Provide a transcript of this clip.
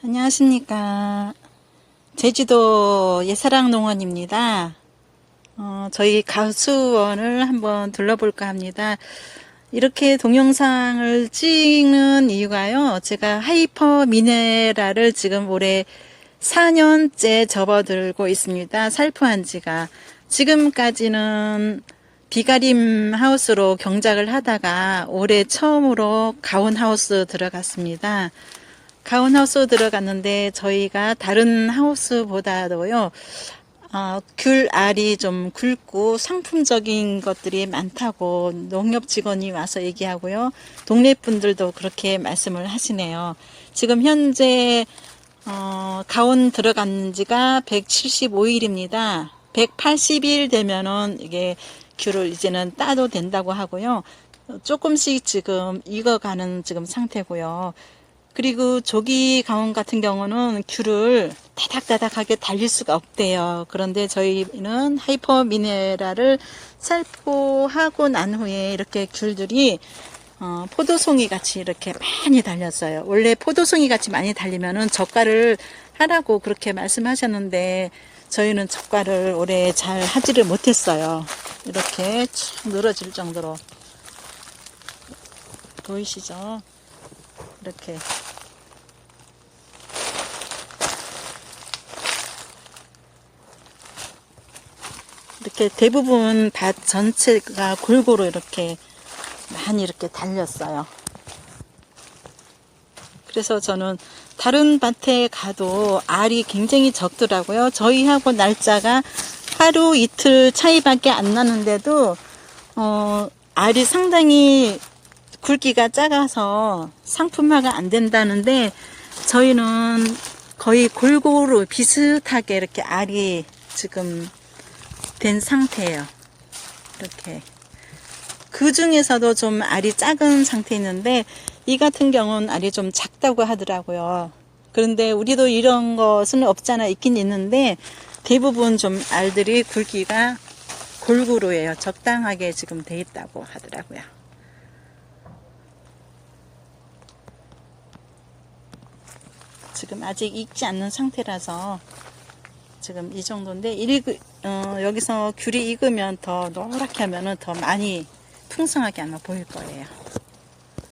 안녕하십니까. 제주도 예사랑 농원입니다. 어, 저희 가수원을 한번 둘러볼까 합니다. 이렇게 동영상을 찍는 이유가요. 제가 하이퍼 미네랄을 지금 올해 4년째 접어들고 있습니다. 살포한 지가. 지금까지는 비가림 하우스로 경작을 하다가 올해 처음으로 가온 하우스 들어갔습니다. 가온 하우스 들어갔는데 저희가 다른 하우스보다도요, 어, 귤 알이 좀 굵고 상품적인 것들이 많다고 농협 직원이 와서 얘기하고요. 동네 분들도 그렇게 말씀을 하시네요. 지금 현재 어, 가온 들어간 지가 175일입니다. 180일 되면은 이게 귤을 이제는 따도 된다고 하고요. 조금씩 지금 익어가는 지금 상태고요. 그리고 조기 가온 같은 경우는 귤을 다닥다닥하게 달릴 수가 없대요. 그런데 저희는 하이퍼 미네랄을 살포하고 난 후에 이렇게 귤들이 어, 포도송이 같이 이렇게 많이 달렸어요. 원래 포도송이 같이 많이 달리면은 젓갈을 하라고 그렇게 말씀하셨는데 저희는 젓갈을 올해 잘 하지를 못했어요. 이렇게 쭉 늘어질 정도로 보이시죠? 이렇게 이렇게 대부분 밭 전체가 골고루 이렇게 많이 이렇게 달렸어요. 그래서 저는 다른 밭에 가도 알이 굉장히 적더라고요. 저희하고 날짜가 하루 이틀 차이밖에 안 나는데도 어, 알이 상당히 굵기가 작아서 상품화가 안 된다는데 저희는 거의 골고루 비슷하게 이렇게 알이 지금 된 상태예요. 이렇게. 그 중에서도 좀 알이 작은 상태였는데 이 같은 경우는 알이 좀 작다고 하더라고요. 그런데 우리도 이런 것은 없잖아 있긴 있는데 대부분 좀 알들이 굵기가 골고루예요. 적당하게 지금 돼 있다고 하더라고요. 지금 아직 익지 않는 상태라서 지금 이 정도인데 일, 어, 여기서 귤이 익으면 더 노랗게 하면은 더 많이 풍성하게 아마 보일 거예요.